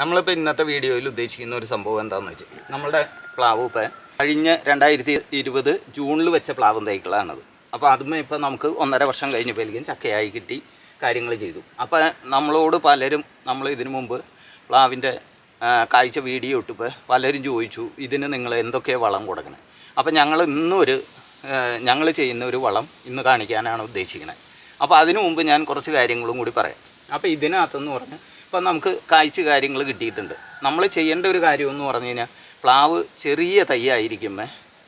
നമ്മളിപ്പോൾ ഇന്നത്തെ വീഡിയോയിൽ ഉദ്ദേശിക്കുന്ന ഒരു സംഭവം എന്താണെന്ന് വെച്ചാൽ നമ്മുടെ പ്ലാവ് ഇപ്പോൾ കഴിഞ്ഞ രണ്ടായിരത്തി ഇരുപത് ജൂണിൽ വെച്ച പ്ലാവും തൈക്കളാണത് അപ്പോൾ അതും ഇപ്പോൾ നമുക്ക് ഒന്നര വർഷം കഴിഞ്ഞപ്പോഴേക്കും ചക്കയായി കിട്ടി കാര്യങ്ങൾ ചെയ്തു. അപ്പോൾ നമ്മളോട് പലരും നമ്മൾ ഇതിനു മുമ്പ് പ്ലാവിന്റെ കാഴ്ച വീഡിയോ ഇട്ടിപ്പോൾ പലരും ചോദിച്ചു ഇതിന് നിങ്ങൾ എന്തൊക്കെ വളം കൊടുക്കണം? അപ്പോൾ ഞങ്ങൾ ഇന്നൊരു ഞങ്ങൾ ചെയ്യുന്ന ഒരു വളം ഇന്ന് കാണിക്കാനാണ് ഉദ്ദേശിക്കുന്നത് അപ്പോൾ അതിനു മുമ്പ് ഞാൻ കുറച്ച് കാര്യങ്ങളും കൂടി പറയാം. അപ്പോൾ ഇതിനകത്തെന്ന് പറഞ്ഞാൽ ഇപ്പം നമുക്ക് കാഴ്ച കാര്യങ്ങൾ കിട്ടിയിട്ടുണ്ട്. നമ്മൾ ചെയ്യേണ്ട ഒരു കാര്യം എന്ന് പറഞ്ഞു കഴിഞ്ഞാൽ പ്ലാവ് ചെറിയ തൈ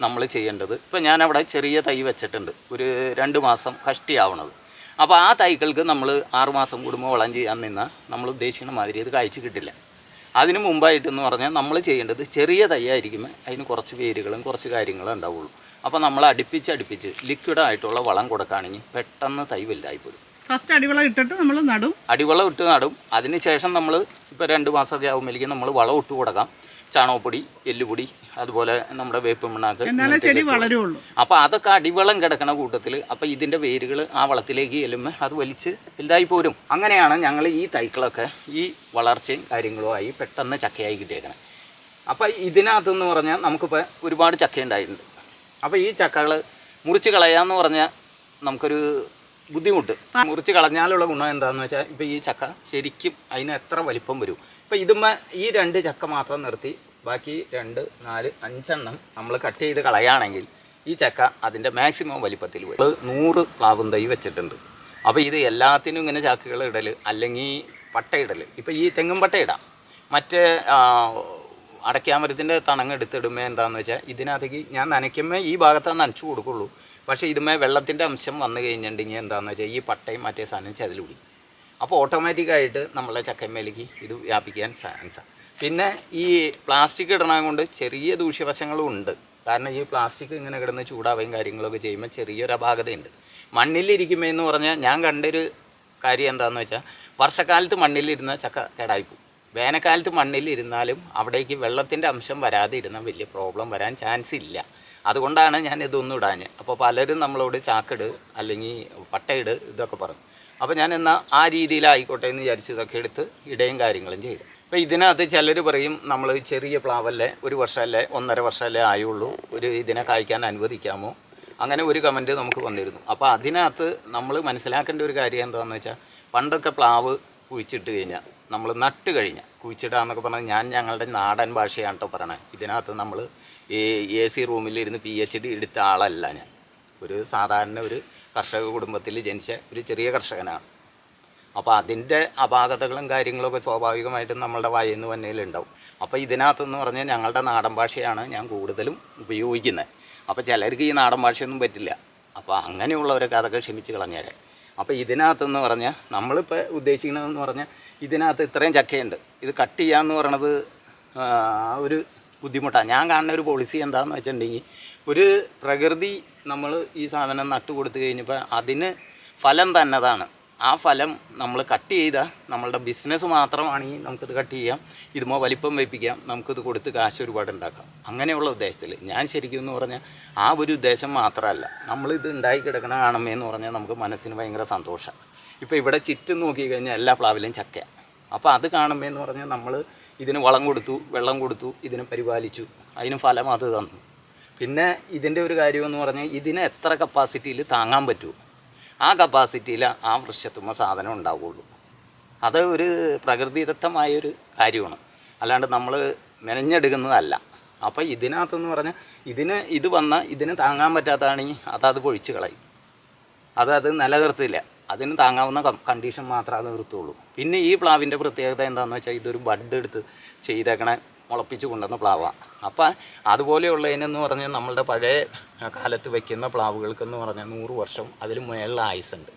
നമ്മൾ ചെയ്യേണ്ടത് ഇപ്പം ഞാനവിടെ ചെറിയ തൈ വെച്ചിട്ടുണ്ട്. ഒരു രണ്ട് മാസം കഷ്ടിയാവണത്. അപ്പോൾ ആ തൈകൾക്ക് നമ്മൾ ആറുമാസം കൂടുമ്പോൾ വളം ചെയ്യാൻ നിന്നാൽ നമ്മൾ ഉദ്ദേശിക്കുന്ന മാതിരി ഇത് കാഴ്ച കിട്ടില്ല. അതിന് മുമ്പായിട്ടെന്ന് പറഞ്ഞാൽ നമ്മൾ ചെയ്യേണ്ടത് ചെറിയ തൈയായിരിക്കുമ്പോൾ അതിന് കുറച്ച് വേരുകളും കുറച്ച് കാര്യങ്ങളും ഉണ്ടാവുള്ളൂ. അപ്പോൾ നമ്മൾ അടുപ്പിച്ച് അടുപ്പിച്ച് ലിക്വിഡായിട്ടുള്ള വളം കൊടുക്കുകയാണെങ്കിൽ പെട്ടെന്ന് തൈ വലുതായിപ്പോരും. ഫസ്റ്റ് അടിവളം ഇട്ടിട്ട് നമ്മൾ നടും. അടിവളം ഇട്ട് നടും. അതിനുശേഷം നമ്മൾ ഇപ്പോൾ രണ്ട് മാസമൊക്കെ ആകുമ്പോഴേക്കും നമ്മൾ വളം ഇട്ട് കൊടുക്കാം. ചാണകപ്പൊടി എല്ലുപൊടി അതുപോലെ നമ്മുടെ വേപ്പ് മണ്ണാക്ക് ചെടി വളരുള്ളൂ. അപ്പോൾ അതൊക്കെ അടിവളം കിടക്കണ കൂട്ടത്തിൽ അപ്പോൾ ഇതിന്റെ വേരുകൾ ആ വളത്തിലേക്ക് എല്ലുമ്പോൾ അത് വലിച്ച് വലുതായി പോരും. അങ്ങനെയാണ് ഞങ്ങൾ ഈ തൈക്കളൊക്കെ ഈ വളർച്ചയും കാര്യങ്ങളുമായി പെട്ടെന്ന് ചക്കയായി കിട്ടിയേക്കണേ. അപ്പോൾ ഇതിനകത്തെന്ന് പറഞ്ഞാൽ നമുക്കിപ്പോൾ ഒരുപാട് ചക്ക ഉണ്ടായിട്ടുണ്ട് അപ്പോൾ ഈ ചക്കകൾ മുറിച്ച് കളയാമെന്ന് പറഞ്ഞാൽ നമുക്കൊരു ബുദ്ധിമുട്ട്. മുറിച്ച് കളഞ്ഞാലുള്ള ഗുണം എന്താണെന്ന് വെച്ചാൽ ഇപ്പോൾ ഈ ചക്ക ശരിക്കും അതിന് എത്ര വലിപ്പം വരും? ഇപ്പോൾ ഇതുമ്മ ഈ രണ്ട് ചക്ക മാത്രം നിർത്തി ബാക്കി രണ്ട് നാല് അഞ്ചെണ്ണം നമ്മൾ കട്ട് ചെയ്ത് കളയുകയാണെങ്കിൽ ഈ ചക്ക അതിന്റെ മാക്സിമം വലിപ്പത്തിൽ വരും. നൂറ് പ്ലാവും തൈ വെച്ചിട്ടുണ്ട്. അപ്പോൾ ഇത് എല്ലാത്തിനും ഇങ്ങനെ ചാക്കുകൾ ഇടൽ അല്ലെങ്കിൽ പട്ടയിടൽ ഇപ്പോൾ ഈ തെങ്ങും പട്ട ഇടാം. മറ്റേ അടയ്ക്കാമരത്തിന്റെ തണങ്ങ് എടുത്തിടുമ്പോൾ എന്താണെന്ന് വെച്ചാൽ ഇതിനകത്തേക്ക് ഞാൻ നനയ്ക്കുമ്പോൾ ഈ ഭാഗത്താണ് നനച്ചു കൊടുക്കുള്ളൂ. പക്ഷേ ഇതുമേ വെള്ളത്തിന്റെ അംശം വന്നു കഴിഞ്ഞിട്ടുണ്ടെങ്കിൽ എന്താണെന്ന് വെച്ചാൽ ഈ പട്ടയും മറ്റേ സാധനം ചതിലുടി അപ്പോൾ ഓട്ടോമാറ്റിക്കായിട്ട് നമ്മളെ ചക്കമ്മയിലേക്ക് ഇത് വ്യാപിക്കാൻ ചാൻസാണ് പിന്നെ ഈ പ്ലാസ്റ്റിക് ഇടണ കൊണ്ട് ചെറിയ ദൂഷ്യവശങ്ങളും ഉണ്ട്. കാരണം ഈ പ്ലാസ്റ്റിക് ഇങ്ങനെ കിടന്ന് ചൂടാവുകയും കാര്യങ്ങളൊക്കെ ചെയ്യുമ്പോൾ ചെറിയൊരു അപാകതയുണ്ട്. മണ്ണിലിരിക്കുമ്പോൾ എന്ന് പറഞ്ഞാൽ ഞാൻ കണ്ടൊരു കാര്യം എന്താണെന്ന് വെച്ചാൽ വർഷക്കാലത്ത് മണ്ണിലിരുന്ന ചക്ക കേടായിപ്പോവും വേനൽക്കാലത്ത് മണ്ണിലിരുന്നാലും അവിടേക്ക് വെള്ളത്തിന്റെ അംശം വരാതെ ഇരുന്നാൽ വലിയ പ്രോബ്ലം വരാൻ ചാൻസ് ഇല്ല. അതുകൊണ്ടാണ് ഞാൻ ഇതൊന്നും ഇടാഞ്ഞ്. അപ്പോൾ പലരും നമ്മളോട് ചാക്കിട് അല്ലെങ്കിൽ പട്ടയിട് ഇതൊക്കെ പറഞ്ഞു. അപ്പോൾ ഞാൻ എന്നാൽ ആ രീതിയിലായിക്കോട്ടെ എന്ന് വിചാരിച്ച് ഇതൊക്കെ എടുത്ത് ഇടയും കാര്യങ്ങളും ചെയ്തു. അപ്പോൾ ഇതിനകത്ത് ചിലർ പറയും നമ്മൾ ചെറിയ പ്ലാവല്ലേ ഒരു വർഷമല്ലേ ഒന്നര വർഷമല്ലേ ആയുള്ളൂ. ഒരു ഇതിനെ കായ്ക്കാൻ അനുവദിക്കാമോ? അങ്ങനെ ഒരു കമന്റ് നമുക്ക് വന്നിരുന്നു. അപ്പോൾ അതിനകത്ത് നമ്മൾ മനസ്സിലാക്കേണ്ട ഒരു കാര്യം എന്താണെന്ന് വെച്ചാൽ പണ്ടൊക്കെ പ്ലാവ് കുഴിച്ചിട്ട് കഴിഞ്ഞാൽ നമ്മൾ നട്ട് കഴിഞ്ഞാൽ കുഴിച്ചിടാന്നൊക്കെ പറഞ്ഞാൽ ഞാൻ ഞങ്ങളുടെ നാടൻ ഭാഷയാണ് കേട്ടോ പറയണത് ഇതിനകത്ത് നമ്മൾ ഈ എ സി റൂമിലിരുന്ന് പി എച്ച് ഡി എടുത്ത ആളല്ല ഞാൻ. ഒരു സാധാരണ ഒരു കർഷക കുടുംബത്തിൽ ജനിച്ച ഒരു ചെറിയ കർഷകനാണ്. അപ്പോൾ അതിന്റെ അപാകതകളും കാര്യങ്ങളൊക്കെ സ്വാഭാവികമായിട്ടും നമ്മളുടെ വായന്ന് വന്നതിലുണ്ടാവും അപ്പോൾ ഇതിനകത്തെന്ന് പറഞ്ഞാൽ ഞങ്ങളുടെ നാടൻ ഭാഷയാണ് ഞാൻ കൂടുതലും ഉപയോഗിക്കുന്നത്. അപ്പോൾ ചിലർക്ക് ഈ നാടൻ ഭാഷയൊന്നും പറ്റില്ല. അപ്പോൾ അങ്ങനെയുള്ളവരൊക്കെ അതൊക്കെ ക്ഷമിച്ച് കളഞ്ഞേരെ. അപ്പോൾ ഇതിനകത്തെന്ന് പറഞ്ഞാൽ നമ്മളിപ്പോൾ ഉദ്ദേശിക്കുന്നതെന്ന് പറഞ്ഞാൽ ഇതിനകത്ത് ഇത്രയും ചക്കയുണ്ട്. ഇത് കട്ട് ചെയ്യാമെന്ന് പറയണത് ഒരു ബുദ്ധിമുട്ടാണ് ഞാൻ കാണുന്ന ഒരു പോളിസി എന്താണെന്ന് വെച്ചിട്ടുണ്ടെങ്കിൽ ഒരു പ്രകൃതി നമ്മൾ ഈ സാധനം നട്ടു കൊടുത്തു കഴിഞ്ഞപ്പോൾ അതിന് ഫലം തന്നതാണ്. ആ ഫലം നമ്മൾ കട്ട് ചെയ്താൽ നമ്മളുടെ ബിസിനസ് മാത്രമാണെങ്കിൽ നമുക്കിത് കട്ട് ചെയ്യാം ഇതുമോ വലിപ്പം വയ്പ്പിക്കാം നമുക്കിത് കൊടുത്ത് കാശ് ഒരുപാട് ഉണ്ടാക്കാം. അങ്ങനെയുള്ള ഉദ്ദേശത്തിൽ. ഞാൻ ശരിക്കും എന്ന് പറഞ്ഞാൽ ആ ഒരു ഉദ്ദേശം മാത്രമല്ല. നമ്മളിത് ഉണ്ടായി കിടക്കണ കാണമേ എന്ന് പറഞ്ഞാൽ നമുക്ക് മനസ്സിന് ഭയങ്കര സന്തോഷമാണ് ഇപ്പോൾ ഇവിടെ ചുറ്റും നോക്കി കഴിഞ്ഞാൽ എല്ലാ പ്ലാവിലും ചക്കയാണ് അപ്പോൾ അത് കാണമേ എന്ന് പറഞ്ഞാൽ നമ്മൾ ഇതിന് വളം കൊടുത്തു വെള്ളം കൊടുത്തു ഇതിനെ പരിപാലിച്ചു. അതിന് ഫലം അത് തന്നു. പിന്നെ ഇതിന്റെ ഒരു കാര്യമെന്ന് പറഞ്ഞാൽ ഇതിന് എത്ര കപ്പാസിറ്റിയിൽ താങ്ങാൻ പറ്റുമോ ആ കപ്പാസിറ്റിയിൽ ആ വൃക്ഷത്തുമ്മ സാധനം ഉണ്ടാവുകയുള്ളൂ അത് ഒരു പ്രകൃതിദത്തമായൊരു കാര്യമാണ്. അല്ലാണ്ട് നമ്മൾ മെനഞ്ഞെടുക്കുന്നതല്ല. അപ്പോൾ ഇതിനകത്തെന്ന് പറഞ്ഞാൽ ഇതിന് ഇത് വന്നാൽ ഇതിന് താങ്ങാൻ പറ്റാത്തതാണെങ്കിൽ അതത് പൊഴിച്ച് കളയും. അത് അത് നിലനിർത്തില്ല. അതിന് താങ്ങാവുന്ന കണ്ടീഷൻ മാത്രമേ അത് നിർത്തുള്ളൂ. പിന്നെ ഈ പ്ലാവിന്റെ പ്രത്യേകത എന്താണെന്ന് വെച്ചാൽ ഇതൊരു ബഡ് എടുത്ത് ചെയ്തേക്കണ മുളപ്പിച്ച് കൊണ്ടുവന്ന പ്ലാവാണ് അപ്പം അതുപോലെയുള്ളതിനെന്ന് പറഞ്ഞാൽ നമ്മളുടെ പഴയ കാലത്ത് വയ്ക്കുന്ന പ്ലാവുകൾക്കെന്ന് പറഞ്ഞാൽ നൂറ് വർഷം അതിൽ മേളിൽ ആയുസുണ്ട്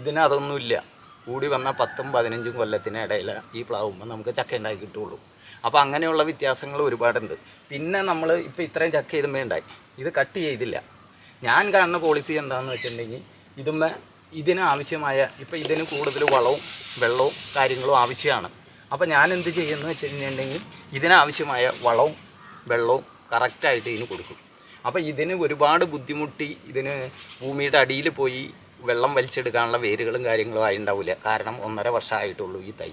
ഇതിന് അതൊന്നുമില്ല. കൂടി വന്ന പത്തും പതിനഞ്ചും കൊല്ലത്തിന് ഇടയിൽ ഈ പ്ലാവുമ്പോൾ നമുക്ക് ചക്ക ഉണ്ടാക്കി കിട്ടുള്ളൂ. അപ്പോൾ അങ്ങനെയുള്ള വ്യത്യാസങ്ങൾ ഒരുപാടുണ്ട്. പിന്നെ നമ്മൾ ഇപ്പോൾ ഇത്രയും ചക്ക ഇതുമേ ഉണ്ടായി. ഇത് കട്ട് ചെയ്തില്ല. ഞാൻ കാണുന്ന പോളിസി എന്താണെന്ന് വെച്ചിട്ടുണ്ടെങ്കിൽ ഇതുമ്മ ഇതിന് ആവശ്യമായ ഇപ്പോൾ ഇതിന് കൂടുതൽ വളവും വെള്ളവും കാര്യങ്ങളും ആവശ്യമാണ്. അപ്പോൾ ഞാൻ എന്ത് ചെയ്യുമെന്ന് വെച്ച് കഴിഞ്ഞിട്ടുണ്ടെങ്കിൽ ഇതിനാവശ്യമായ വളവും വെള്ളവും കറക്റ്റായിട്ട് ഇതിന് കൊടുക്കും. അപ്പോൾ ഇതിന് ഒരുപാട് ബുദ്ധിമുട്ടി ഇതിന് ഭൂമിയുടെ അടിയിൽ പോയി വെള്ളം വലിച്ചെടുക്കാനുള്ള വേരുകളും കാര്യങ്ങളും ആയി ഉണ്ടാവില്ല കാരണം ഒന്നര വർഷമായിട്ടുള്ളൂ ഈ തൈ.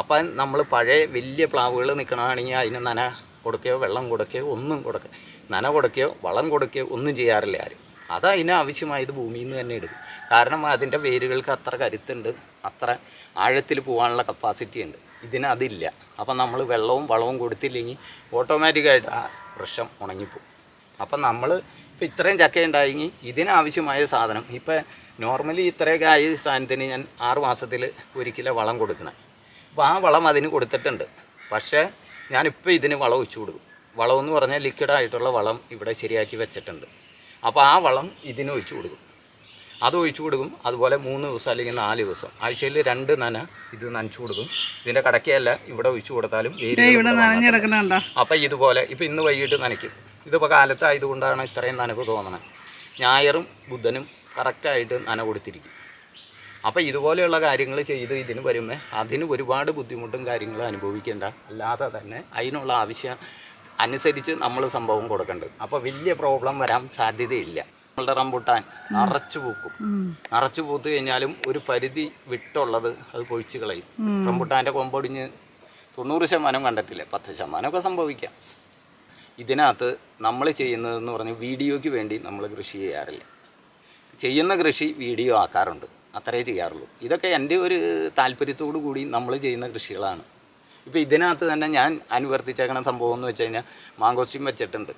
അപ്പം നമ്മൾ പഴയ വലിയ പ്ലാവുകൾ നിൽക്കണമെങ്കിൽ അതിന് നന കൊടുക്കുകയോ വെള്ളം കൊടുക്കുകയോ ഒന്നും കൊടുക്കുക നന കൊടുക്കുകയോ വളം കൊടുക്കുകയോ ഒന്നും ചെയ്യാറില്ല ആരും. അത് അതിന് ആവശ്യമായത് ഭൂമിയിൽ നിന്ന് തന്നെ എടുക്കും. കാരണം അതിന്റെ വേരുകൾക്ക് അത്ര കരുത്തുണ്ട് അത്ര ആഴത്തിൽ പോകാനുള്ള കപ്പാസിറ്റി ഉണ്ട്. ഇതിനതില്ല അപ്പം നമ്മൾ വെള്ളവും വളവും കൊടുത്തില്ലെങ്കിൽ ഓട്ടോമാറ്റിക്കായിട്ട് ആ വൃക്ഷം ഉണങ്ങിപ്പോവും. അപ്പം നമ്മൾ ഇപ്പം ഇത്രയും ചക്ക ഉണ്ടായെങ്കിൽ ഇതിനാവശ്യമായ സാധനം ഇപ്പം നോർമലി ഇത്രയൊക്കെ ആയ സാധനത്തിന് ഞാൻ ആറ് മാസത്തിൽ ഒരിക്കലും വളം കൊടുക്കണം. അപ്പോൾ ആ വളം അതിന് കൊടുത്തിട്ടുണ്ട്. പക്ഷേ ഞാനിപ്പോൾ ഇതിന് വളം ഒഴിച്ചു കൊടുക്കും. വളം എന്ന് പറഞ്ഞാൽ ലിക്വിഡായിട്ടുള്ള വളം ഇവിടെ ശരിയാക്കി വെച്ചിട്ടുണ്ട്. അപ്പോൾ ആ വളം ഇതിന് ഒഴിച്ചു കൊടുക്കും. അത് ഒഴിച്ചു കൊടുക്കും. അതുപോലെ മൂന്ന് ദിവസം അല്ലെങ്കിൽ നാല് ദിവസം. ആഴ്ചയിൽ രണ്ട് നന ഇത് നനച്ചു കൊടുക്കും. ഇതിന്റെ കടക്കയല്ല ഇവിടെ ഒഴിച്ചു കൊടുത്താലും അപ്പം ഇതുപോലെ ഇപ്പം ഇന്ന് വൈകിട്ട് നനയ്ക്കും. ഇതിപ്പോൾ കാലത്തായതുകൊണ്ടാണ് ഇത്രയും നനവ് തോന്നണത്. ഞായറും ബുധനും കറക്റ്റായിട്ട് നന കൊടുത്തിരിക്കും. അപ്പോൾ ഇതുപോലെയുള്ള കാര്യങ്ങൾ ചെയ്ത് ഇതിന് വരുമ്പോൾ അതിന് ഒരുപാട് ബുദ്ധിമുട്ടും കാര്യങ്ങളും അനുഭവിക്കേണ്ട. അല്ലാതെ തന്നെ അതിനുള്ള ആവശ്യം അനുസരിച്ച് നമ്മൾ സംഭവം കൊടുക്കേണ്ടത് അപ്പോൾ വലിയ പ്രോബ്ലം വരാൻ സാധ്യതയില്ല. നമ്മളുടെ റംബുട്ടാൻ നിറച്ചു പൂക്കും. നിറച്ചു പൂത്ത് കഴിഞ്ഞാലും ഒരു പരിധി വിട്ടുള്ളത് അത് പൊഴിച്ചു കളയും. റംബുട്ടാന്റെ കൊമ്പൊടിഞ്ഞ് തൊണ്ണൂറ് ശതമാനം കണ്ടിട്ടില്ല? പത്ത് ശതമാനമൊക്കെ സംഭവിക്കാം. ഇതിനകത്ത് നമ്മൾ ചെയ്യുന്നതെന്ന് പറഞ്ഞ് വീഡിയോയ്ക്ക് വേണ്ടി നമ്മൾ കൃഷി ചെയ്യാറില്ല. ചെയ്യുന്ന കൃഷി വീഡിയോ ആക്കാറുണ്ട്. അത്രേ ചെയ്യാറുള്ളൂ. ഇതൊക്കെ എന്റെ ഒരു താല്പര്യത്തോടു കൂടി നമ്മൾ ചെയ്യുന്ന കൃഷികളാണ്. ഇപ്പോൾ ഇതിനകത്ത് തന്നെ ഞാൻ അനുവർത്തിച്ചേക്കണ സംഭവം എന്ന് വെച്ച് കഴിഞ്ഞാൽ മാങ്കോസ്റ്റിൻ വെച്ചിട്ടുണ്ട്.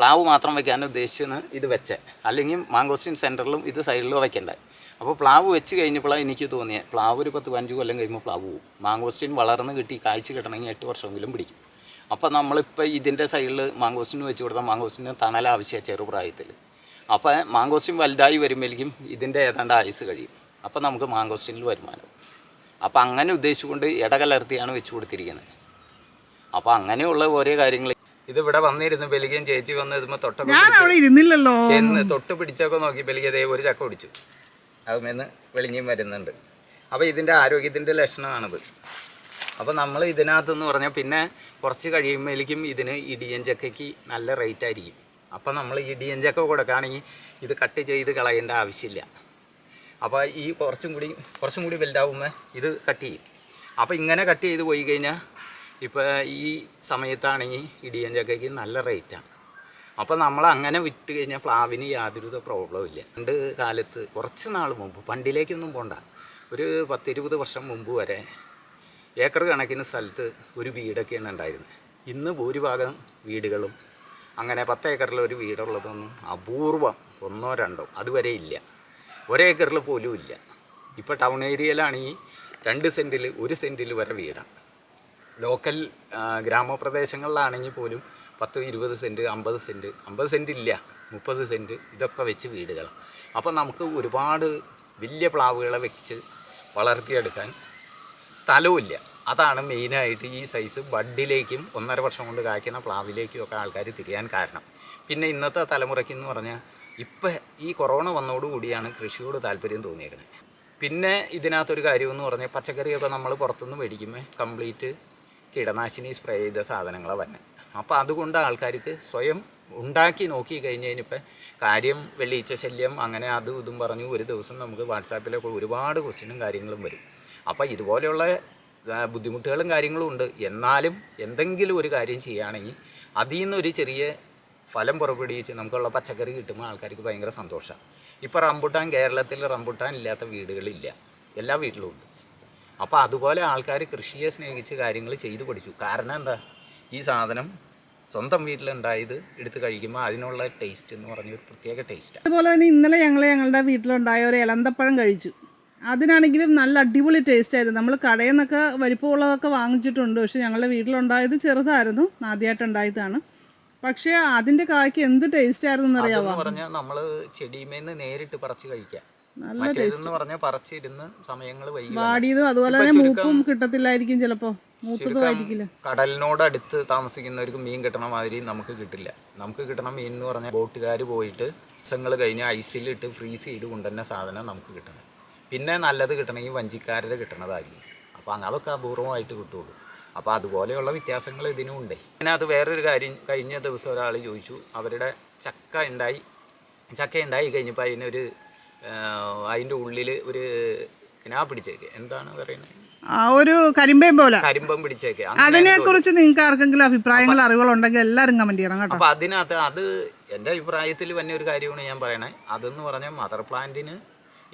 പ്ലാവ് മാത്രം വെക്കാൻ ഉദ്ദേശിച്ചാണ് ഇത് വെച്ചേ. അല്ലെങ്കിൽ മാങ്കോസ്റ്റിൻ സെന്ററിലും ഇത് സൈഡിലും വെക്കണ്ടേ. അപ്പോൾ പ്ലാവ് വെച്ച് കഴിഞ്ഞപ്പോഴാണ് എനിക്ക് തോന്നിയത് പ്ലാവ് ഒരു പത്ത് പതിനഞ്ച് കൊല്ലം കഴിയുമ്പോൾ പ്ലാവ് പോവും. മാങ്കോസ്റ്റിൻ വളർന്ന് കിട്ടി കായ്ച്ച് കിട്ടണമെങ്കിൽ എട്ട് വർഷമെങ്കിലും പിടിക്കും. അപ്പോൾ നമ്മളിപ്പോൾ ഇതിന്റെ സൈഡിൽ മാങ്കോസ്റ്റിൻ വെച്ച് കൊടുത്താൽ മാങ്കോസ്റ്റിന് തണൽ ആവശ്യമാണ് ചെറുപ്രായത്തിൽ അപ്പോൾ മാങ്കോസ്റ്റിൻ വലുതായി വരുമ്പോഴേക്കും ഇതിന്റെ ഏതാണ്ട് ആയുസ് കഴിയും. അപ്പോൾ നമുക്ക് മാങ്കോസ്റ്റിനിൽ വരുമാനം. അപ്പോൾ അങ്ങനെ ഉദ്ദേശിച്ചുകൊണ്ട് ഇടകലർത്തിയാണ് വെച്ച് കൊടുത്തിരിക്കുന്നത്. അപ്പോൾ അങ്ങനെയുള്ള ഓരോ കാര്യങ്ങൾ ഇതിവിടെ വന്നിരുന്നു ബലികയും ചേച്ചി വന്ന് ഇതുമ്പോ തൊട്ട ഞാൻ അവിടെ ഇരുന്നില്ലല്ലോ. ചെന്ന് തൊട്ട് പിടിച്ചൊക്കെ നോക്കി ബലിക ദേ ഒരു ചക്ക പിടിച്ചു. അതുമെന്ന് വെളിഞ്ഞും വരുന്നുണ്ട്. അപ്പോൾ ഇതിന്റെ ആരോഗ്യത്തിന്റെ ലക്ഷണമാണിത്. അപ്പോൾ നമ്മൾ ഇതിനകത്തെന്ന് പറഞ്ഞാൽ പിന്നെ കുറച്ച് കഴിയുമ്പോഴേക്കും ഇതിന് ഇടിയൻ ചക്കയ്ക്ക് നല്ല റേറ്റ് ആയിരിക്കും. അപ്പോൾ നമ്മൾ ഇടിയൻ ചക്ക കൊടുക്കുകയാണെങ്കിൽ ഇത് കട്ട് ചെയ്ത് കളയേണ്ട ആവശ്യമില്ല. അപ്പോൾ ഈ കുറച്ചും കൂടി കുറച്ചും കൂടി വലുതാവുമ്പോൾ ഇത് കട്ട് ചെയ്യും. അപ്പോൾ ഇങ്ങനെ കട്ട് ചെയ്ത് പോയി കഴിഞ്ഞാൽ ഇപ്പോൾ ഈ സമയത്താണെങ്കിൽ ഇടിയൻ ചക്കയ്ക്ക് നല്ല റേറ്റാണ് അപ്പോൾ നമ്മൾ അങ്ങനെ വിറ്റ് കഴിഞ്ഞാൽ പ്ലാവിന് യാതൊരുവിധ പ്രോബ്ലവും ഇല്ല. പണ്ട് കാലത്ത് കുറച്ച് നാൾ മുമ്പ് പണ്ടിലേക്കൊന്നും പോണ്ട. ഒരു പത്തിരുപത് വർഷം മുമ്പ് വരെ ഏക്കർ കണക്കിന് സ്ഥലത്ത് ഒരു വീടൊക്കെയാണ് ഉണ്ടായിരുന്നത്. ഇന്ന് ഭൂരിഭാഗം വീടുകളും അങ്ങനെ പത്ത് ഏക്കറിൽ ഒരു വീടുള്ളതൊന്നും അപൂർവം ഒന്നോ രണ്ടോ അതുവരെ ഇല്ല. ഒരേക്കറിൽ പോലും ഇല്ല. ഇപ്പോൾ ടൗൺ ഏരിയയിലാണെങ്കിൽ രണ്ട് സെന്റിൽ ഒരു സെന്റിൽ വരെ വീടാണ്. ലോക്കൽ ഗ്രാമപ്രദേശങ്ങളിലാണെങ്കിൽ പോലും പത്ത് ഇരുപത് സെന്റ് അമ്പത് സെന്റ് അമ്പത് സെന്റ് ഇല്ല മുപ്പത് സെന്റ് ഇതൊക്കെ വെച്ച് വീടുകളാണ്. അപ്പോൾ നമുക്ക് ഒരുപാട് വലിയ പ്ലാവുകളെ വെച്ച് വളർത്തിയെടുക്കാൻ സ്ഥലവുമില്ല അതാണ് മെയിനായിട്ട് ഈ സൈസ് ബഡിലേക്കും ഒന്നര വർഷം കൊണ്ട് കായ്ക്കുന്ന പ്ലാവിലേക്കും ഒക്കെ ആൾക്കാർ തിരിയാൻ കാരണം. പിന്നെ ഇന്നത്തെ തലമുറയ്ക്ക് എന്ന് പറഞ്ഞാൽ ഇപ്പം ഈ കൊറോണ വന്നതോടുകൂടിയാണ് കൃഷിയോട് താല്പര്യം തോന്നിയേക്കുന്നത് പിന്നെ ഇതിനകത്തൊരു കാര്യമെന്ന് പറഞ്ഞാൽ പച്ചക്കറിയൊക്കെ നമ്മൾ പുറത്തുനിന്ന് മേടിക്കുമ്പോൾ കംപ്ലീറ്റ് കീടനാശിനി സ്പ്രേ ചെയ്ത സാധനങ്ങളാണ് വരുന്നത് അപ്പോൾ അതുകൊണ്ട് ആൾക്കാർക്ക് സ്വയം ഉണ്ടാക്കി നോക്കി കഴിഞ്ഞ് കഴിഞ്ഞിപ്പോൾ കാര്യം വെള്ളീച്ച ശല്യം അങ്ങനെ അതും ഇതും പറഞ്ഞു ഒരു ദിവസം നമുക്ക് വാട്സാപ്പിലൊക്കെ ഒരുപാട് ക്വസ്റ്റ്യനും കാര്യങ്ങളും വരും. അപ്പോൾ ഇതുപോലെയുള്ള ബുദ്ധിമുട്ടുകളും കാര്യങ്ങളും ഉണ്ട്. എന്നാലും എന്തെങ്കിലും ഒരു കാര്യം ചെയ്യുകയാണെങ്കിൽ അതിൽ നിന്നൊരു ചെറിയ ഫലം പുറപ്പെടുവിച്ച് നമുക്കുള്ള പച്ചക്കറി കിട്ടുമ്പോൾ ആൾക്കാർക്ക് ഭയങ്കര സന്തോഷമാണ് ഇപ്പോൾ റംബുട്ടാൻ കേരളത്തിൽ റംബുട്ടാൻ ഇല്ലാത്ത വീടുകളില്ല. എല്ലാ വീട്ടിലും ഉണ്ട്. അപ്പോൾ അതുപോലെ ആൾക്കാർ കൃഷിയെ സ്നേഹിച്ച് കാര്യങ്ങൾ ചെയ്തു പഠിച്ചു. കാരണം എന്താ? ഈ സാധനം സ്വന്തം വീട്ടിലുണ്ടായത് എടുത്ത് കഴിക്കുമ്പോൾ അതിനുള്ള ടേസ്റ്റ് എന്ന് പറഞ്ഞ ഒരു പ്രത്യേക ടേസ്റ്റ് അതുപോലെ തന്നെ ഇന്നലെ ഞങ്ങൾ ഞങ്ങളുടെ വീട്ടിലുണ്ടായ ഒരു ഇലന്തപ്പഴം കഴിച്ചു. അതിനാണെങ്കിലും നല്ല അടിപൊളി ടേസ്റ്റ് ആയിരുന്നു. നമ്മൾ കടയിൽ നിന്നൊക്കെ വലിപ്പമുള്ളതൊക്കെ വാങ്ങിച്ചിട്ടുണ്ട്. പക്ഷെ ഞങ്ങളുടെ വീട്ടിലുണ്ടായത് ചെറുതായിരുന്നു. ആദ്യമായിട്ടുണ്ടായതാണ്. പക്ഷേ അതിന്റെ കായ്ക്ക് എന്ത് ടേസ്റ്റ് ആയിരുന്നു എന്നറിയാമോ പറഞ്ഞാൽ നമ്മൾ ചെടിമേന്ന് നേരിട്ട് പറിച്ച് കഴിക്കാം. നല്ല ടേസ്റ്റ് പറഞ്ഞാൽ പറിച്ചിരുന്ന് സമയങ്ങൾ വൈകി വാടിയതും അതുപോലെ തന്നെ മൂപ്പും കിട്ടത്തില്ലായിരിക്കും ചിലപ്പോ. മൂത്തതും ആയിരിക്കില്ല. കടലിനോടടുത്ത് താമസിക്കുന്നവർക്ക് മീൻ കിട്ടണ മാതിരി നമുക്ക് കിട്ടില്ല. നമുക്ക് കിട്ടണ മീൻ എന്ന് പറഞ്ഞാൽ ബോട്ടുകാർ പോയിട്ട് ദിവസങ്ങൾ കഴിഞ്ഞ് ഐസിലിട്ട് ഫ്രീസ് ചെയ്ത് കൊണ്ടുതന്നെ സാധനം നമുക്ക് കിട്ടണം. പിന്നെ നല്ലത് കിട്ടണമെങ്കിൽ വഞ്ചിക്കാരുടെ കിട്ടണതായിരിക്കും. അപ്പോൾ അതൊക്കെ അപൂർവമായിട്ട് കിട്ടുള്ളൂ. അപ്പോൾ അതുപോലെയുള്ള വ്യത്യാസങ്ങൾ ഇതിനും ഉണ്ട്. അത് വേറൊരു കാര്യം കഴിഞ്ഞ ദിവസം ഒരാൾ ചോദിച്ചു അവരുടെ ചക്ക ഉണ്ടായി ചക്ക ഉണ്ടായി കഴിഞ്ഞപ്പോൾ അതിനൊരു അതിന്റെ ഉള്ളിൽ ഒരു കിനാ പിടിച്ചേക്ക്. എന്താണ് പറയുന്നത്? ആ ഒരു കരിമ്പേം പോലെ. കരിമ്പം പിടിച്ചേക്ക്. അതിനെ കുറിച്ച് നിങ്ങൾക്ക് ആർക്കെങ്കിലും അഭിപ്രായങ്ങൾ അറിവുകളുണ്ടെങ്കിൽ എല്ലാവരും കമന്റ് ചെയ്യണം കേട്ടോ. അപ്പൊ അതിനകത്ത് അത് എന്റെ അഭിപ്രായത്തിൽ തന്നെ ഒരു കാര്യമാണ് ഞാൻ പറയണേ. അതെന്ന് പറഞ്ഞാൽ മദർ പ്ലാന്റിന്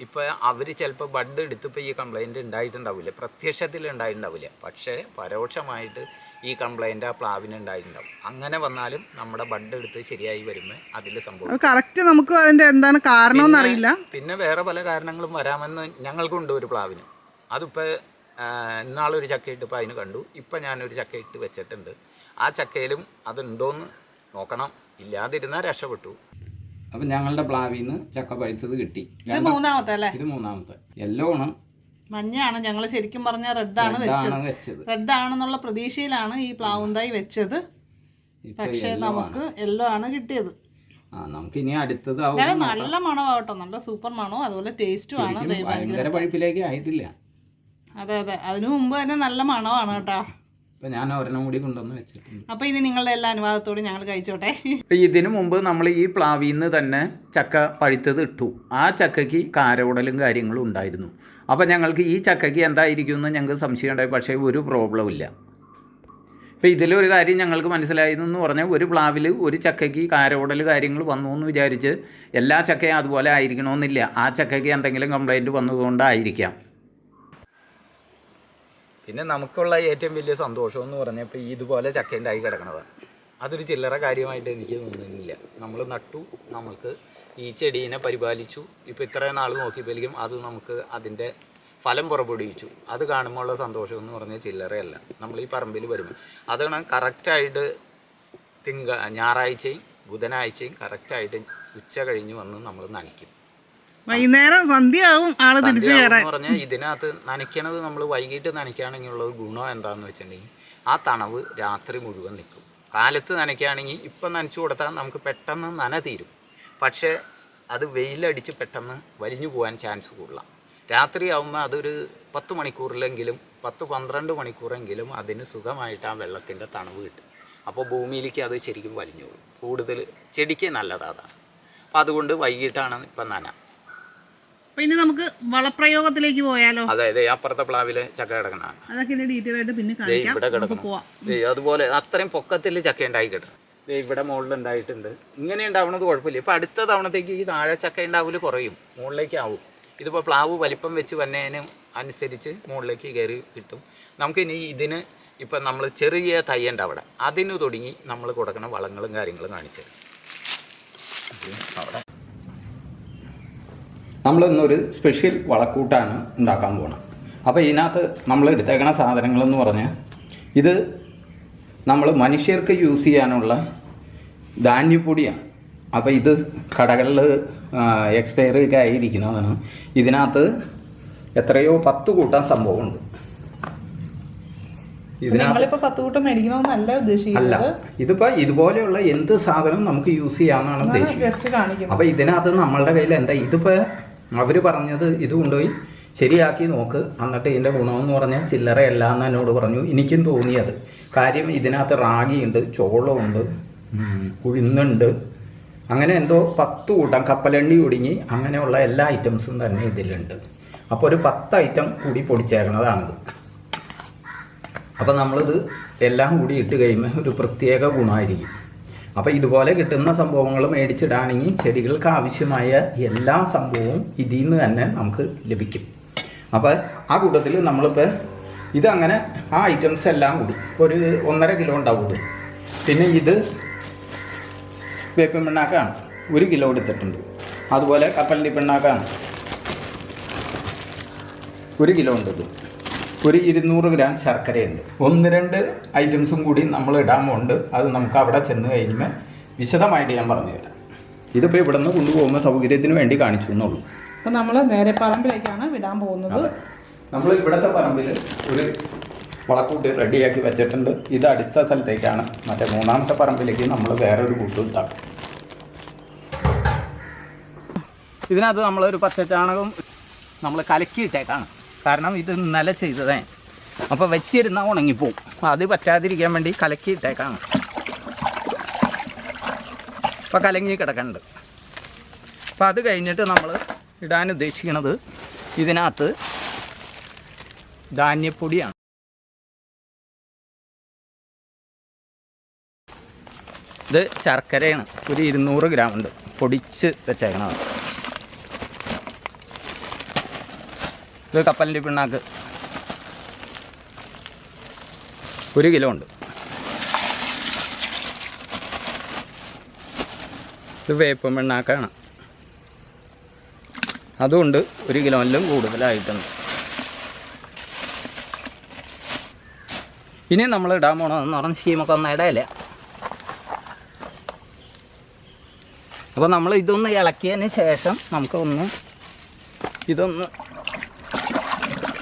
ഇപ്പൊ അവർ ചിലപ്പോൾ ബഡ് എടുത്തപ്പോൾ ഈ കംപ്ലൈന്റ് ഉണ്ടായിട്ടുണ്ടാവില്ല പ്രത്യക്ഷത്തിൽ ഉണ്ടായിട്ടുണ്ടാവില്ല പക്ഷേ പരോക്ഷമായിട്ട് ഈ കംപ്ലൈന്റ് ആ പ്ലാവിന് ഉണ്ടായിട്ടുണ്ടാവും. അങ്ങനെ വന്നാലും നമ്മുടെ ബഡ് എടുത്ത് ശരിയായി വരുമ്പോൾ അതിൽ സംഭവം അത് കറക്റ്റ് നമുക്ക് അതിന്റെ എന്താണ് കാരണം അറിയില്ല. പിന്നെ വേറെ പല കാരണങ്ങളും വരാമെന്ന് ഞങ്ങൾക്കുണ്ട് ഒരു പ്ലാവിന്. അതിപ്പോൾ ഇന്നാളൊരു ചക്കയിട്ട് ഇപ്പോൾ അതിന് കണ്ടു. ഇപ്പം ഞാനൊരു ചക്ക ഇട്ട് വെച്ചിട്ടുണ്ട്. ആ ചക്കയിലും അതുണ്ടോയെന്ന് നോക്കണം. ഇല്ലാതിരുന്നാൽ രക്ഷപ്പെട്ടു. അപ്പം ഞങ്ങളുടെ പ്ലാവിൽ നിന്ന് ചക്ക പഴുത്തത് കിട്ടി. ഇത് മൂന്നാമത്തെ അല്ലേ? ഇത് മൂന്നാമത്തെ. യെല്ലോ ആണ് മഞ്ഞയാണ്. ഞങ്ങൾ ശരിക്കും പറഞ്ഞ റെഡാണ് വെച്ചത് റെഡാണെന്നുള്ള വെച്ചത്. റെഡ് ആണെന്നുള്ള പ്രതീക്ഷയിലാണ് ഈ പ്ലാവുന്തായി വെച്ചത്. പക്ഷെ നമുക്ക് എല്ലോ ആണ് കിട്ടിയത്. നമുക്ക് ഇനി അടുത്തത് നല്ല മണമാവട്ടോ നല്ല സൂപ്പർ മണവും അതുപോലെ ടേസ്റ്റും ആണ്. ദേ ഭയങ്കര പഴുപ്പിലേക്ക് ആയിട്ടില്ല. അതെ അതെ. അതിനു മുമ്പ് തന്നെ നല്ല മണമാണ് കേട്ടോ. ഇപ്പം ഞാൻ ഒരെണ്ണം കൂടി കൊണ്ടുവന്ന് വെച്ചിട്ടുണ്ട്. അപ്പൊ ഇനി നിങ്ങളുടെ എല്ലാ അനുവാദത്തോടും ഞങ്ങൾ കഴിച്ചോട്ടെ. ഇതിനു മുമ്പ് നമ്മൾ ഈ പ്ലാവിൽ നിന്ന് തന്നെ ചക്ക പഴുത്തത് ഇട്ടു. ആ ചക്കയ്ക്ക് കാരോടലും കാര്യങ്ങളും ഉണ്ടായിരുന്നു. അപ്പോൾ ഞങ്ങൾക്ക് ഈ ചക്കയ്ക്ക് എന്തായിരിക്കും എന്ന് ഞങ്ങൾക്ക് സംശയം ഉണ്ടായി. പക്ഷേ ഒരു പ്രോബ്ലം ഇല്ല. ഇപ്പം ഇതിലൊരു കാര്യം ഞങ്ങൾക്ക് മനസ്സിലായതെന്ന് പറഞ്ഞാൽ ഒരു പ്ലാവിൽ ഒരു ചക്കയ്ക്ക് കാരോടൽ കാര്യങ്ങൾ വന്നു എന്ന് വിചാരിച്ച് എല്ലാ ചക്കയും അതുപോലെ ആയിരിക്കണമെന്നില്ല. ആ ചക്കയ്ക്ക് എന്തെങ്കിലും കംപ്ലൈന്റ് വന്നതുകൊണ്ടായിരിക്കാം. പിന്നെ നമുക്കുള്ള ഏറ്റവും വലിയ സന്തോഷം എന്ന് പറഞ്ഞാൽ ഇപ്പോൾ ഇതുപോലെ ചക്കേന്റെ ആയി കിടക്കണതാണ് അതൊരു ചില്ലറ കാര്യമായിട്ട് എനിക്ക് തോന്നുന്നില്ല. നമ്മൾ നട്ടു നമുക്ക് ഈ ചെടീനെ പരിപാലിച്ചു. ഇപ്പോൾ ഇത്രയും നാൾ നോക്കിയപ്പോഴേക്കും അത് നമുക്ക് അതിന്റെ ഫലം പുറപ്പെടുവിച്ചു. അത് കാണുമ്പോൾ ഉള്ള സന്തോഷം എന്ന് പറഞ്ഞാൽ ചില്ലറയല്ല. നമ്മൾ ഈ പറമ്പിൽ വരുമ്പോൾ അതാണ് കറക്റ്റായിട്ട് തിങ്ക ഞായറാഴ്ചയും ബുധനാഴ്ചയും കറക്റ്റായിട്ട് ഉച്ച കഴിഞ്ഞ് വന്ന് നമ്മൾ നനയ്ക്കും. വൈകുന്നേരം സന്ധ്യയാവും ആൾ തിരിച്ചു കയറാൻ പറഞ്ഞാൽ ഇതിനകത്ത് നനയ്ക്കണത് നമ്മൾ വൈകിട്ട് നനയ്ക്കുകയാണെങ്കിൽ ഉള്ള ഒരു ഗുണം എന്താന്ന് വെച്ചിട്ടുണ്ടെങ്കിൽ ആ തണവ് രാത്രി മുഴുവൻ നിൽക്കും. കാലത്ത് നനയ്ക്കുകയാണെങ്കിൽ ഇപ്പം നനച്ചു കൊടുത്താൽ നമുക്ക് പെട്ടെന്ന് നന തീരും. പക്ഷേ അത് വെയിലടിച്ച് പെട്ടെന്ന് വലിഞ്ഞു പോകാൻ ചാൻസ് കൂടുതലാണ് രാത്രി ആവുമ്പോൾ അതൊരു പത്ത് മണിക്കൂറിലെങ്കിലും പത്ത് പന്ത്രണ്ട് മണിക്കൂറെങ്കിലും അതിന് സുഖമായിട്ട് ആ വെള്ളത്തിന്റെ തണവ് കിട്ടും. അപ്പോൾ ഭൂമിയിലേക്ക് അത് ശരിക്കും വലിഞ്ഞോളും കൂടുതൽ ചെടിക്ക് നല്ലതാണ് അപ്പോൾ അതുകൊണ്ട് വൈകിട്ടാണ് ഇപ്പം നന. ഇനി നമുക്ക് വളപ്രയോഗത്തിലേക്ക് പോയാലോ? അതായത് അപ്പുറത്തെ പ്ലാവിലെ ചക്ക കിടക്കണതാണ്. അതൊക്കെ ഡീറ്റെയിൽ ആയിട്ട് പിന്നെ ഇവിടെ കിടക്കണം. അതുപോലെ അത്രയും പൊക്കത്തിൽ ചക്ക ഉണ്ടായി കിട്ടണം ഇവിടെ മുകളിൽ ഉണ്ടായിട്ടുണ്ട്. ഇങ്ങനെ ഉണ്ടാവണത് കുഴപ്പമില്ല. ഇപ്പം അടുത്ത തവണത്തേക്ക് ഈ താഴെ ചക്ക ഉണ്ടാവൽ കുറയും. മുകളിലേക്ക് ആവും. ഇതിപ്പോൾ പ്ലാവ് വലിപ്പം വെച്ച് വന്നതിന് അനുസരിച്ച് മുകളിലേക്ക് കയറി കിട്ടും. നമുക്ക് ഇനി ഇതിന് ഇപ്പം നമ്മൾ ചെറിയ തയ്യണ്ട അവിടെ. അതിന് തുടങ്ങി നമ്മൾ കൊടുക്കുന്ന വളങ്ങളും കാര്യങ്ങളും കാണിച്ചു അവിടെ. നമ്മൾ ഇന്നൊരു സ്പെഷ്യൽ വളക്കൂട്ടാണ് ഉണ്ടാക്കാൻ പോകുന്നത് അപ്പോൾ ഇതിനകത്ത് നമ്മൾ എടുത്തേക്കണ സാധനങ്ങളെന്ന് പറഞ്ഞാൽ ഇത് നമ്മൾ മനുഷ്യർക്ക് യൂസ് ചെയ്യാനുള്ള ധാന്യപ്പൊടിയാണ്. അപ്പോൾ ഇത് കടകളിൽ എക്സ്പയറി ഒക്കെ ആയിരിക്കുന്നതാണ് ഇതിനകത്ത് എത്രയോ പത്ത് കൂട്ടം സംഭവമുണ്ട് അല്ല ഇതിപ്പോ ഇതുപോലെയുള്ള എന്ത് സാധനം നമുക്ക് യൂസ് ചെയ്യാമെന്നാണ് ഉദ്ദേശിക്കുന്നത്. അപ്പൊ ഇതിനകത്ത് നമ്മളുടെ കയ്യിൽ എന്താ ഇതിപ്പോൾ അവർ പറഞ്ഞത് ഇത് കൊണ്ടുപോയി ശരിയാക്കി നോക്ക്. എന്നിട്ട് ഇതിന്റെ ഗുണമെന്ന് പറഞ്ഞാൽ ചില്ലറയല്ല എന്ന് എന്നോട് പറഞ്ഞു. എനിക്കും തോന്നിയത്. കാര്യം ഇതിനകത്ത് റാഗിയുണ്ട് ചോളമുണ്ട് ഉഴുന്നുണ്ട്. അങ്ങനെ എന്തോ പത്ത് കൂട്ടം കപ്പലണ്ടി ഒടുങ്ങി. അങ്ങനെയുള്ള എല്ലാ ഐറ്റംസും തന്നെ ഇതിലുണ്ട്. അപ്പോൾ ഒരു പത്ത് ഐറ്റം കൂടി പൊടിച്ചേക്കണതാണിത് അപ്പോൾ നമ്മളിത് എല്ലാം കൂടി ഇട്ട് കഴിയുമ്പോൾ ഒരു പ്രത്യേക ഗുണമായിരിക്കും. അപ്പോൾ ഇതുപോലെ കിട്ടുന്ന സംഭവങ്ങൾ മേടിച്ചിടാണെങ്കിൽ ചെടികൾക്ക് ആവശ്യമായ എല്ലാ സംഭവവും ഇതിൽ നിന്ന് തന്നെ നമുക്ക് ലഭിക്കും. അപ്പോൾ ആ കൂട്ടത്തിൽ നമ്മളിപ്പോൾ ഇതങ്ങനെ ആ ഐറ്റംസ് എല്ലാം കൂടി ഒരു ഒന്നര കിലോ ഉണ്ടാവും പിന്നെ ഇത് വേപ്പിൻ പിണ്ണാക്കാണ് ഒരു കിലോ എടുത്തിട്ടുണ്ട്. അതുപോലെ കപ്പലി പിണ്ണാക്കാണ് ഒരു കിലോ ഉണ്ട് ഒരു ഇരുന്നൂറ് ഗ്രാം ശർക്കരയുണ്ട്. ഒന്ന് രണ്ട് ഐറ്റംസും കൂടി നമ്മൾ ഇടാൻ പോകുന്നുണ്ട് അത് നമുക്ക് അവിടെ ചെന്ന് കഴിയുമ്പോൾ വിശദമായിട്ട് ഞാൻ പറഞ്ഞു തരാം ഇതിപ്പോൾ ഇവിടെ നിന്ന് കൊണ്ടുപോകുമ്പോൾ സൗകര്യത്തിന് വേണ്ടി കാണിച്ചു എന്നുള്ളൂ. അപ്പോൾ നമ്മൾ നേരെ പറമ്പിലേക്കാണ് വിടാൻ പോകുന്നത്. നമ്മൾ ഇവിടുത്തെ പറമ്പിൽ ഒരു വളക്കൂട്ടി റെഡിയാക്കി വെച്ചിട്ടുണ്ട്. ഇത് അടുത്ത സ്ഥലത്തേക്കാണ്. മറ്റേ മൂന്നാമത്തെ പറമ്പിലേക്ക് നമ്മൾ വേറൊരു കൂട്ട് ഉണ്ടാക്കും ഇതിനകത്ത് നമ്മളൊരു പച്ചച്ചാണകം നമ്മൾ കലക്കിയിട്ടേക്കാണ്. കാരണം ഇത് ഇന്നലെ ചെയ്തതേ. അപ്പോൾ വെച്ചിരുന്നാൽ ഉണങ്ങിപ്പോവും. അത് പറ്റാതിരിക്കാൻ വേണ്ടി കലക്കി ഇട്ടേക്കാം അപ്പോൾ കലങ്ങി കിടക്കണ്ട്. അപ്പോൾ അത് കഴിഞ്ഞിട്ട് നമ്മൾ ഇടാൻ ഉദ്ദേശിക്കുന്നത് ഇതിനകത്ത് ധാന്യപ്പൊടിയാണ്. ഇത് ശർക്കരയാണ്. ഒരു ഇരുന്നൂറ് ഗ്രാം ഉണ്ട്. പൊടിച്ച് വെച്ചേക്കണത്. ഇത് കപ്പലിന്റെ പിണ്ണാക്ക്. ഒരു കിലോ ഉണ്ട്. ഇത് വേപ്പ് പിണ്ണാക്കാണ്. അതുകൊണ്ട് ഒരു കിലോയിലും കൂടുതലായിട്ടുണ്ട്. ഇനി നമ്മൾ ഇടാൻ പോകണമെന്ന് പറഞ്ഞാൽ ഒന്നും ഇടയില്ല? അപ്പോൾ നമ്മൾ ഇതൊന്ന് ഇളക്കിയതിന് ശേഷം നമുക്കൊന്ന് ഇതൊന്ന്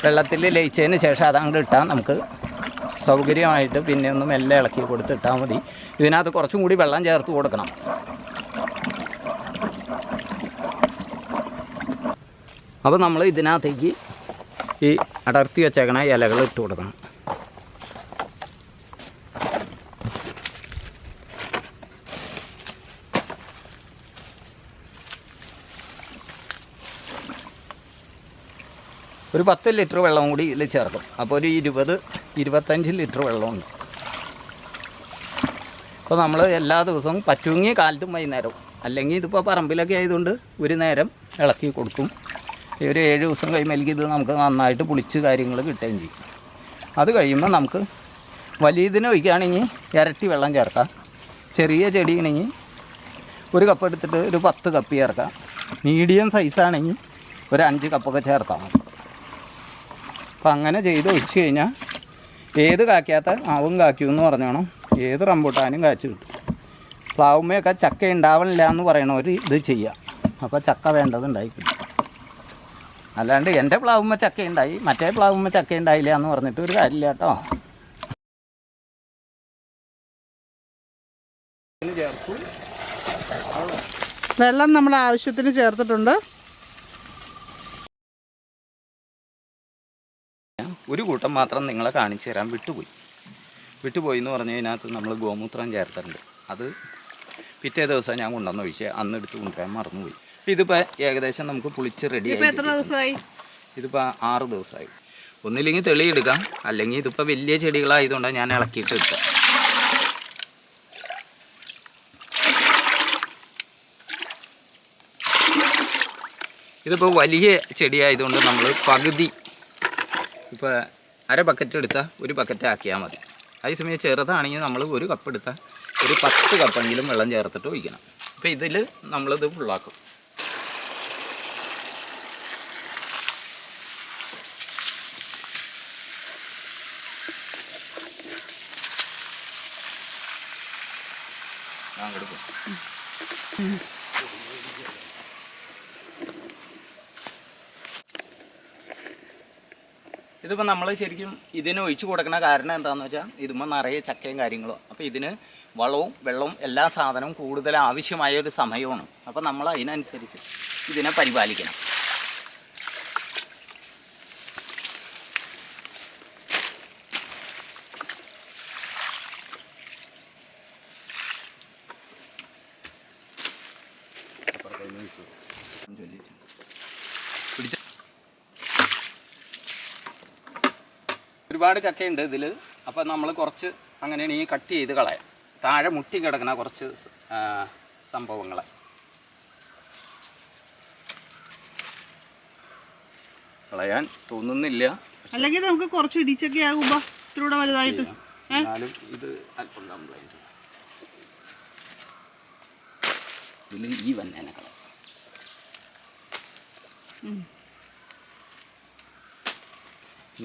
വെള്ളത്തിൽ ലയിച്ചതിന് ശേഷം അതങ്ങോട്ട് ഇട്ടാൽ നമുക്ക് സൗകര്യമായിട്ട് പിന്നെ ഒന്ന് മെല്ലെ ഇളക്കി കൊടുത്ത് ഇട്ടാൽ മതി. ഇതിനകത്ത് കുറച്ചും കൂടി വെള്ളം ചേർത്ത് കൊടുക്കണം. അപ്പോൾ നമ്മൾ ഇതിനകത്തേക്ക് ഈ അടർത്തി വെച്ചേക്കണ ഇലകൾ ഇട്ട് കൊടുക്കണം. ഒരു പത്ത് ലിറ്റർ വെള്ളം കൂടി ഇതിൽ ചേർക്കും. അപ്പോൾ ഒരു ഇരുപത് ഇരുപത്തഞ്ച് ലിറ്റർ വെള്ളമുണ്ട്. അപ്പോൾ നമ്മൾ എല്ലാ ദിവസവും പറ്റുങ്ങി കാലത്തും വൈകുന്നേരവും അല്ലെങ്കിൽ ഇതിപ്പോൾ പറമ്പിലൊക്കെ ആയതുകൊണ്ട് ഒരു നേരം ഇളക്കി കൊടുക്കും. ഒരു ഏഴ് ദിവസം കഴിയുമ്പോൾ ഇത് നമുക്ക് നന്നായിട്ട് പുളിച്ച് കാര്യങ്ങൾ കിട്ടുകയും ചെയ്യും. അത് കഴിയുമ്പോൾ നമുക്ക് വലിയ ഇതിനെ ഒഴിക്കുകയാണെങ്കിൽ ഇരട്ടി വെള്ളം ചേർക്കാം. ചെറിയ ചെടിയാണെങ്കിൽ ഒരു കപ്പ് എടുത്തിട്ട് ഒരു പത്ത് കപ്പ് ചേർക്കാം. മീഡിയം സൈസാണെങ്കിൽ ഒരു അഞ്ച് കപ്പൊക്കെ ചേർത്താൽ മതി. അപ്പം അങ്ങനെ ചെയ്ത് ഒഴിച്ച് കഴിഞ്ഞാൽ ഏത് കാക്കാത്ത ആവും കാക്കൂ എന്ന് പറഞ്ഞോണം ഏത് റംബൂട്ടാനും കാച്ചു കിട്ടും. പ്ലാവുമ്മയൊക്കെ ചക്ക ഉണ്ടാവണില്ല എന്ന് പറയണവർ ഇത് ചെയ്യാം. അപ്പോൾ ചക്ക വേണ്ടത് അല്ലാണ്ട് എന്റെ പ്ലാവുമ്മ ചക്ക ഉണ്ടായി മറ്റേ പ്ലാവുമ്മ ചക്ക ഉണ്ടായില്ല എന്ന് പറഞ്ഞിട്ട് ഒരു കാര്യമില്ല കേട്ടോ. വെള്ളം നമ്മൾ ആവശ്യത്തിന് ചേർത്തിട്ടുണ്ട്. ഒരു കൂട്ടം മാത്രം നിങ്ങളെ കാണിച്ചു തരാൻ വിട്ടുപോയി. വിട്ടുപോയി എന്ന് പറഞ്ഞാൽ അതിനകത്ത് നമ്മൾ ഗോമൂത്രം ചേർത്തിട്ടുണ്ട് അത് പിറ്റേ ദിവസം ഞാൻ കൊണ്ടുവന്ന് ഒഴിച്ച് അന്ന് എടുത്ത് കൊണ്ടുവരാൻ മറന്നുപോയി. ഇതിപ്പോൾ ഏകദേശം നമുക്ക് പുളിച്ച് റെഡി എത്ര ദിവസമായി? ഇതിപ്പോൾ ആറ് ദിവസമായി. ഒന്നില്ലെങ്കിൽ തെളിയെടുക്കാം അല്ലെങ്കിൽ ഇതിപ്പോൾ വലിയ ചെടികളായതുകൊണ്ടാണ് ഞാൻ ഇളക്കിയിട്ട് എടുക്കാം. ഇതിപ്പോൾ വലിയ ചെടിയായതുകൊണ്ട് നമ്മൾ പകുതി ഇപ്പോൾ അര ബക്കറ്റ് എടുത്താൽ ഒരു ബക്കറ്റ് ആക്കിയാൽ മതി. അതേസമയം ചെറുതാണെങ്കിൽ നമ്മൾ ഒരു കപ്പ് എടുത്താൽ ഒരു പത്ത് കപ്പെങ്കിലും വെള്ളം ചേർത്തിട്ട് ഒഴിക്കണം. അപ്പോൾ ഇതിൽ നമ്മളിത് ഫുള്ളാക്കും അങ്ങോട്ട് പോകും ഇതിപ്പോൾ നമ്മൾ ശരിക്കും ഇതിന് ഒഴിച്ചു കൊടുക്കുന്ന കാരണം എന്താണെന്ന് വെച്ചാൽ ഇതുമ്പോൾ നിറയെ ചക്കയും കാര്യങ്ങളും. അപ്പോൾ ഇതിന് വളവും വെള്ളവും എല്ലാ സാധനവും കൂടുതൽ ആവശ്യമായ ഒരു സമയമാണ്. അപ്പോൾ നമ്മൾ അതിനനുസരിച്ച് ഇതിനെ പരിപാലിക്കണം പിടിച്ച ഒരുപാട് ചക്കയുണ്ട് ഇതിൽ അപ്പോൾ നമ്മൾ കുറച്ച് അങ്ങനെയാണ് ഈ കട്ട് ചെയ്ത് കളയാം. താഴെ മുട്ടി കിടക്കുന്ന കുറച്ച് സംഭവങ്ങൾ സംഭവങ്ങളെ. കളയാൻ തോന്നുന്നില്ല. അല്ലെങ്കിൽ നമുക്ക് കുറച്ച് ഇടിച്ചൊക്കെ ആകുമ്പോ ഇത്തിലൂടെ വലുതായിട്ട്. എന്നാലും ഇത് അല്പം കംപ്ലൈന്റ് ഇതിൽ ഈ വന്നേനെ കളയാം.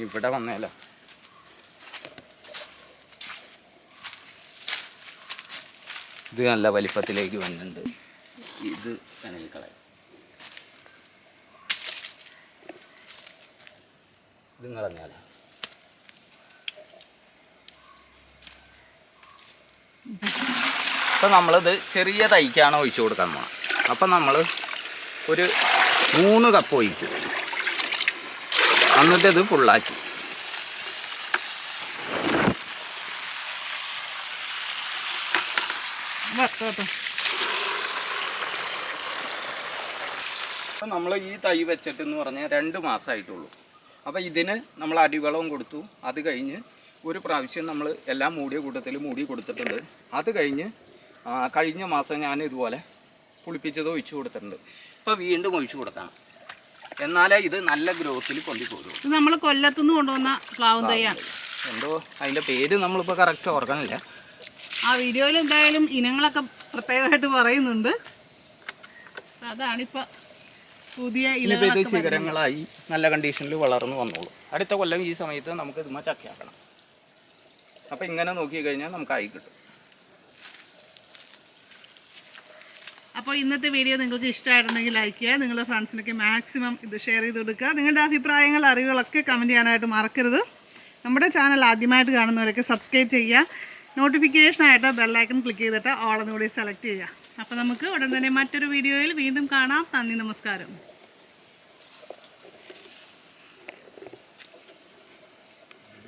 ഇവിടെ വന്നേലോ? ഇത് നല്ല വലിപ്പത്തിലേക്ക് വന്നിട്ടുണ്ട്. ഇത് വേണമെങ്കിൽ കളയാം. ഇത് കളഞ്ഞാലോ അപ്പം നമ്മളിത് ചെറിയ തൈക്കാണ് ഒഴിച്ചു കൊടുക്കാൻ പോകണം അപ്പം നമ്മൾ ഒരു മൂന്ന് കപ്പ് ഒഴിക്കും. എന്നിട്ട് ഫുള്ളാക്കി വെക്കട്ടോ നമ്മൾ ഈ തൈ വെച്ചിട്ട് എന്ന് പറഞ്ഞാൽ രണ്ട് മാസമായിട്ടുള്ളൂ അപ്പോൾ ഇതിന് നമ്മൾ അടിവളവും കൊടുത്തു. അത് കഴിഞ്ഞ് ഒരു പ്രാവശ്യം നമ്മൾ എല്ലാം മൂടിയ കൂട്ടത്തിൽ മൂടി കൊടുത്തിട്ടുണ്ട്. അത് കഴിഞ്ഞ് കഴിഞ്ഞ മാസം ഞാൻ ഇതുപോലെ പുളിപ്പിച്ചത് ഒഴിച്ചു കൊടുത്തിട്ടുണ്ട്. ഇപ്പോൾ വീണ്ടും ഒഴിച്ചു കൊടുക്കണം. എന്നാലേ ഇത് നല്ല ഗ്രോത്തിൽ പൊന്തിപ്പോരൂ ഇത് നമ്മൾ കൊല്ലത്തുനിന്ന് കൊണ്ടുവന്ന പ്ലാവും തൈയാണ്. എന്തോ അതിന്റെ പേര് നമ്മളിപ്പോൾ കറക്റ്റ് ഓർക്കണില്ല. ആ വീഡിയോയിൽ എന്തായാലും ഇനങ്ങളൊക്കെ പ്രത്യേകമായിട്ട് പറയുന്നുണ്ട്. അതാണിപ്പോൾ പുതിയ ഇത് ശിഖരങ്ങളായി നല്ല കണ്ടീഷനിൽ വളർന്നു വന്നോളൂ. അടുത്ത കൊല്ലം ഈ സമയത്ത് നമുക്ക് ഇതുമ്മ ചക്കയാക്കണം. അപ്പോൾ ഇങ്ങനെ നോക്കി കഴിഞ്ഞാൽ നമുക്ക് ആയി കിട്ടും. അപ്പോൾ ഇന്നത്തെ വീഡിയോ നിങ്ങൾക്ക് ഇഷ്ടമായിട്ടുണ്ടെങ്കിൽ ലൈക്ക് ചെയ്യുക. നിങ്ങളുടെ ഫ്രണ്ട്സിനൊക്കെ മാക്സിമം ഇത് ഷെയർ ചെയ്ത് കൊടുക്കുക. നിങ്ങളുടെ അഭിപ്രായങ്ങൾ അറിവുകളൊക്കെ കമന്റ് ചെയ്യാനായിട്ട് മറക്കരുത്. നമ്മുടെ ചാനൽ ആദ്യമായിട്ട് കാണുന്നവരൊക്കെ സബ്സ്ക്രൈബ് ചെയ്യുക. നോട്ടിഫിക്കേഷനായിട്ട് ബെല്ലൈക്കൺ ക്ലിക്ക് ചെയ്തിട്ട് ഓളെന്നുകൂടി സെലക്ട് ചെയ്യുക. അപ്പോൾ നമുക്ക് ഉടൻ തന്നെ മറ്റൊരു വീഡിയോയിൽ വീണ്ടും കാണാം. നന്ദി നമസ്കാരം.